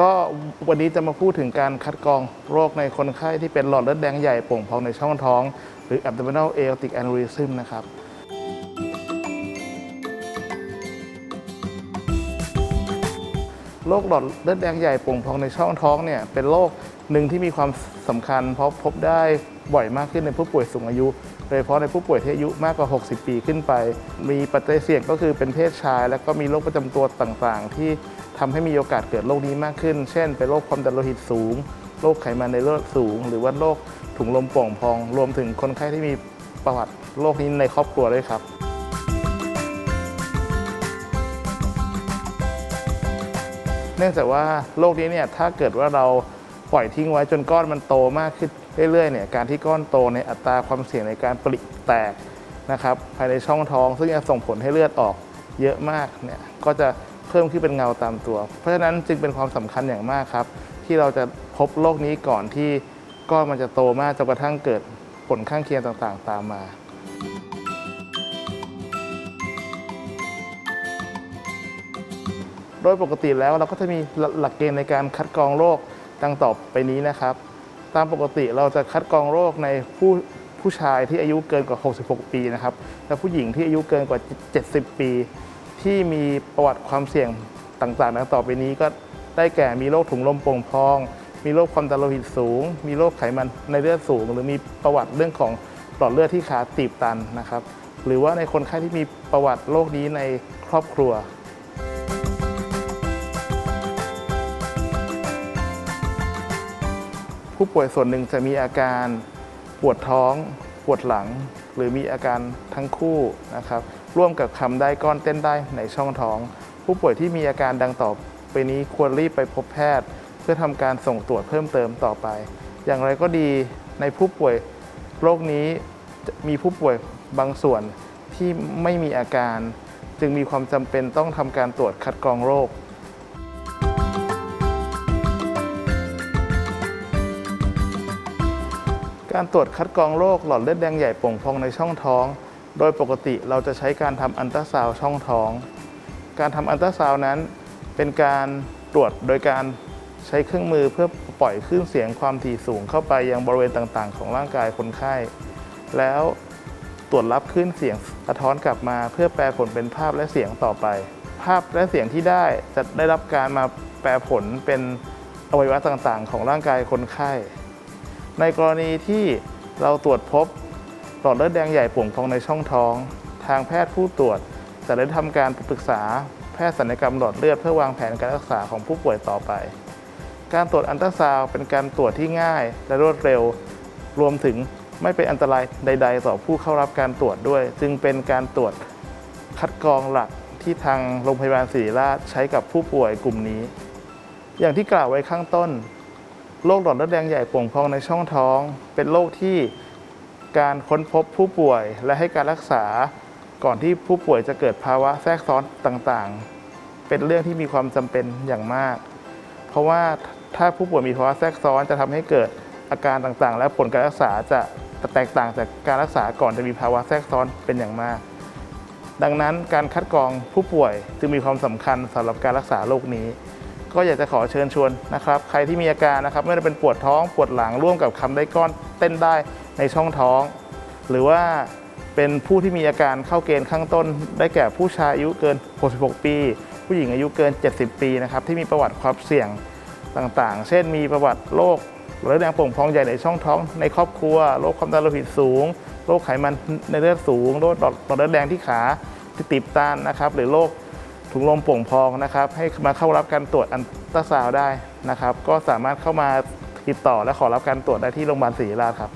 ก็วันนี้จะมาพูดถึงการคัดกรองโรคในคนไข้ที่เป็นหลอดเลือดแดงใหญ่โป่งพองในช่องท้อง หรือ abdominal aortic aneurysm นะครับโรคหลอดเลือดแดงใหญ่โป่งพองในช่องท้องเนี่ยเป็นโรคหนึ่งที่มีความสำคัญ เพราะพบได้บ่อยมากขึ้นในผู้ป่วยสูงอายุ ดยเฉพาะในผู้ป่วยที่อายุมากกว่า 60 ปีขึ้นไป มีปัจจัยเสี่ยงก็คือเป็นเพศชาย และก็มีโรคประจำตัวต่างๆ ที่ทำให้มีโอกาสเกิดโรคนี้มากขึ้น เช่น เป็นโรคความดันโลหิตสูง โรคไขมันในเลือดสูง หรือว่าโรคถุงลมโป่งพอง รวมถึงคนไข้ที่มีประวัติโรคนี้ในครอบครัวด้วยครับเนื่องจากว่าโรคนี้เนี่ยถ้าเกิดว่าเราปล่อยทิ้งไว้จนก้อนมันโตมากขึ้น เรื่อยๆเนี่ยการที่ก้อนโตในอัตราความเสี่ยงในการปริแตกนะครับภายในช่องท้อง ซึ่งจะส่งผลให้เลือดออกเยอะมากเนี่ยก็จะเพิ่มขึ้นเป็นเงาตามตัว เพราะฉะนั้นจึงเป็นความสำคัญอย่างมากครับ ที่เราจะพบโรคนี้ก่อนที่ก้อนมันจะโตมากจนกระทั่งเกิดผลข้างเคียงต่างๆ ตามมาโดยปกติแล้วเราก็จะมีหลักเกณฑ์ในการคัดกรองโรคดังต่อไปนี้นะครับ ตามปกติเราจะคัดกรองโรคในผู้ผู้ชายที่อายุเกินกว่า 66 ปีนะครับและผู้หญิงที่อายุเกินกว่า 70 ปี ที่มีประวัติความเสี่ยงต่างๆดังต่อไปนี้ก็ได้แก่มีโรคถุงลมโป่งพอง มีโรคความดันโลหิตสูง มีโรคไขมันในเลือดสูง หรือมีประวัติเรื่องของหลอดเลือดที่ขาตีบตันนะครับ หรือว่าในคนไข้ที่มีประวัติโรคนี้ในครอบครัว ผู้ป่วยส่วนหนึ่งจะมีอาการปวดท้อง ปวดหลัง หรือมีอาการทั้งคู่นะครับ ร่วมกับคำได้ก้อนเต้นได้ในช่องท้อง ผู้ป่วยที่มีอาการดังต่อไปนี้ควรรีบไปพบแพทย์ เพื่อทำการส่งตรวจเพิ่มเติมต่อไป อย่างไรก็ดีในผู้ป่วยโรคนี้มีผู้ป่วยบางส่วนที่ไม่มีอาการ จึงมีความจำเป็นต้องทำการตรวจคัดกรองโรค การตรวจคัดกรองโรคหลอดเลือดแดงใหญ่โป่งพองในช่องท้อง โดยปกติเราจะใช้การทำอันตราซาวช่องท้อง การทำอันตราซาวนั้น เป็นการตรวจโดยการใช้เครื่องมือเพื่อปล่อยคลื่นเสียงความถี่สูงเข้าไปยังบริเวณต่างๆ ของร่างกายคนไข้ แล้วตรวจรับคลื่นเสียงสะท้อนกลับมาเพื่อแปลผลเป็นภาพและเสียงต่อไป ภาพและเสียงที่ได้จะได้รับการมาแปลผลเป็นอวัยวะต่างๆ ของร่างกายคนไข้ ในกรณีที่เราตรวจพบหลอดเลือดแดงใหญ่ป่งพองในช่องท้อง ทางแพทย์ผู้ตรวจจะได้ทำการปรึกษาแพทย์ศัลยกรรมหลอดเลือดเพื่อวางแผนการรักษาของผู้ป่วยต่อไป การตรวจอันตราซาวเป็นการตรวจที่ง่ายและรวดเร็ว รวมถึงไม่เป็นอันตรายใด ๆ ต่อผู้เข้ารับการตรวจด้วย จึงเป็นการตรวจคัดกรองหลักที่ทางโรงพยาบาลศิริราชใช้กับผู้ป่วยกลุ่มนี้ อย่างที่กล่าวไว้ข้างต้น โรคหลอดเลือดแดงใหญ่ป่งพองในช่องท้อง เป็นโรคที่การค้นพบผู้ป่วยและให้การรักษาก่อนที่ผู้ป่วยจะเกิดภาวะแทรกซ้อนต่างๆ เป็นเรื่องที่มีความจำเป็นอย่างมาก เพราะว่าถ้าผู้ป่วยมีภาวะแทรกซ้อนจะทำให้เกิดอาการต่างๆ และผลการรักษาจะแตกต่างจากการรักษาก่อนจะมีภาวะแทรกซ้อนเป็นอย่างมาก ดังนั้นการคัดกรองผู้ป่วยจึงมีความสำคัญสำหรับการรักษาโรคนี้ ก็อยากจะขอเชิญชวนนะครับ ใครที่มีอาการนะครับไม่ว่าจะเป็นปวดท้องปวดหลังร่วมกับคำได้ก้อนเต้นได้ในช่องท้อง หรือว่าเป็นผู้ที่มีอาการเข้าเกณฑ์ข้างต้น ได้แก่ผู้ชายอายุเกิน 66 ปี ผู้หญิงอายุเกิน 70 ปีนะครับที่มีประวัติความเสี่ยงต่างๆ เช่นมีประวัติโรคหลอดเลือดแดงโป่งพองใหญ่ในช่องท้อง ในครอบครัวโรคความดันโลหิตสูงโรคไขมันในเลือดสูงโรคหลอดเลือดแดงที่ขาที่ตีบตันนะครับหรือโรค ถุงลมโป่งพองนะครับ ให้มาเข้ารับการตรวจอันตราซาวได้นะครับ ก็สามารถเข้ามาติดต่อและขอรับการตรวจได้ที่โรงพยาบาลศรีราชครับ